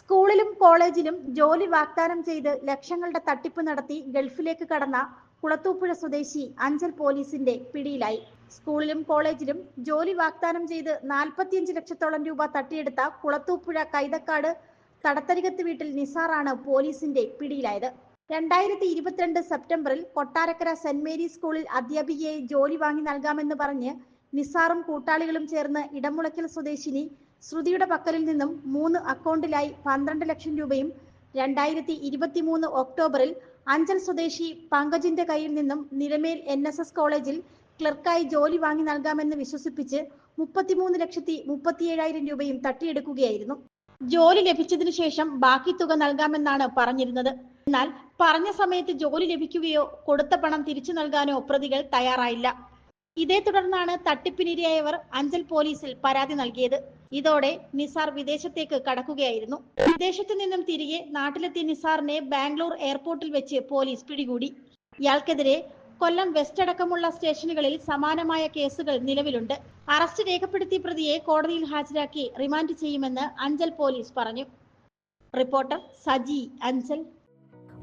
സ്കൂളിലും കോളേജിലും ജോലി വാഗ്ദാനം ചെയ്ത് ലക്ഷങ്ങളുടെ തട്ടിപ്പ് നടത്തി ഗൾഫിലേക്ക് കടന്ന കുളത്തൂപ്പുഴ സ്വദേശി അഞ്ചൽ പോലീസിന്റെ പിടിയിലായി. സ്കൂളിലും കോളേജിലും ജോലി വാഗ്ദാനം ചെയ്ത് നാൽപ്പത്തിയഞ്ച് ലക്ഷത്തോളം രൂപ തട്ടിയെടുത്ത കുളത്തൂപ്പുഴ കൈതക്കാട് തടത്തരികത്ത് വീട്ടിൽ നിസാറാണ് പോലീസിന്റെ പിടിയിലായത്. രണ്ടായിരത്തി ഇരുപത്തിരണ്ട് സെപ്റ്റംബറിൽ കൊട്ടാരക്കര സെന്റ് മേരീസ് സ്കൂളിൽ അധ്യാപികയെ ജോലി വാങ്ങി നൽകാമെന്ന് പറഞ്ഞ് നിസാറും കൂട്ടാളികളും ചേർന്ന് ഇടമുളയ്ക്കൽ സ്വദേശിനി ശ്രുതിയുടെ പക്കലിൽ നിന്നും മൂന്ന് അക്കൗണ്ടിലായി പന്ത്രണ്ട് ലക്ഷം രൂപയും രണ്ടായിരത്തി ഇരുപത്തി മൂന്ന് ഒക്ടോബറിൽ അഞ്ചൽ സ്വദേശി പങ്കജിന്റെ കയ്യിൽ നിന്നും നിലമേൽ എൻ എസ് എസ് കോളേജിൽ ക്ലർക്കായി ജോലി വാങ്ങി നൽകാമെന്ന് വിശ്വസിപ്പിച്ച് മുപ്പത്തിമൂന്ന് ലക്ഷത്തി മുപ്പത്തിയേഴായിരം രൂപയും തട്ടിയെടുക്കുകയായിരുന്നു. ജോലി ലഭിച്ചതിനു ശേഷം ബാക്കി തുക നൽകാമെന്നാണ് പറഞ്ഞിരുന്നത്. എന്നാൽ പറഞ്ഞ സമയത്ത് ജോലി ലഭിക്കുകയോ കൊടുത്ത പണം തിരിച്ചു നൽകാനോ പ്രതികൾ തയ്യാറായില്ല. ഇതേ തുടർന്നാണ് തട്ടിപ്പിനിരയായവർ അഞ്ചൽ പോലീസിൽ പരാതി നൽകിയത്. ഇതോടെ നിസാർ വിദേശത്തേക്ക് കടക്കുകയായിരുന്നു. വിദേശത്തു നിന്നും തിരികെ നാട്ടിലെത്തിയ നിസാറിനെ ബാംഗ്ലൂർ എയർപോർട്ടിൽ വെച്ച് പോലീസ് പിടികൂടി. ഇയാൾക്കെതിരെ കൊല്ലം വെസ്റ്റ് അടക്കമുള്ള സ്റ്റേഷനുകളിൽ സമാനമായ കേസുകൾ നിലവിലുണ്ട്. അറസ്റ്റ് രേഖപ്പെടുത്തിയ പ്രതിയെ കോടതിയിൽ ഹാജരാക്കി റിമാൻഡ് ചെയ്യുമെന്ന് അഞ്ചൽ പോലീസ് പറഞ്ഞു. റിപ്പോർട്ടർ സജി അഞ്ചൽ.